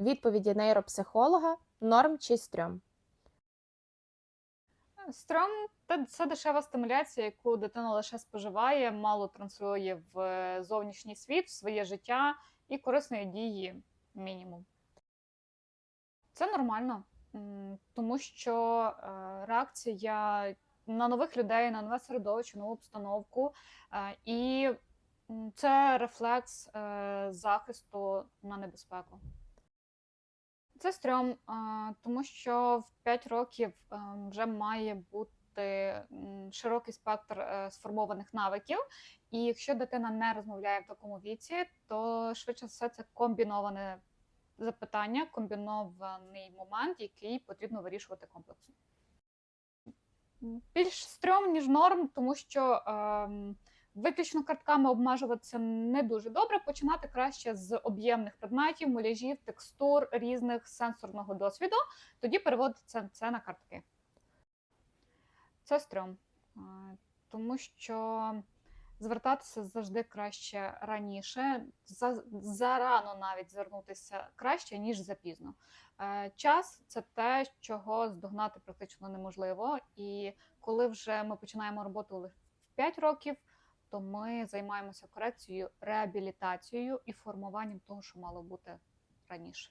Відповіді нейропсихолога норм чи стрьом. Стрьом це дешева стимуляція, яку дитина лише споживає, мало транслює в е, зовнішній світ, в своє життя і корисної дії мінімум. Це нормально, тому що е, реакція на нових людей, на нове середовище, нову обстановку, е, і це рефлекс захисту на небезпеку. Це стрьом, тому що в 5 років е, вже має бути широкий спектр е, сформованих навиків. І якщо дитина не розмовляє в такому віці, то швидше все це комбіноване запитання, комбінований момент, який потрібно вирішувати комплексно. Більш стрьом, ніж норм, тому що ем, виключно картками обмежуватися не дуже добре. Починати краще з об'ємних предметів, муляжів, текстур, різних сенсорного досвіду. Тоді переводити це, на картки. Це стрьом, тому що звертатися завжди краще раніше, зарано навіть звернутися краще, ніж запізно. Е, Час це те, чого здогнати практично неможливо. І коли вже ми починаємо роботу в 5 років, то ми займаємося корекцією, реабілітацією і формуванням того, що мало бути раніше.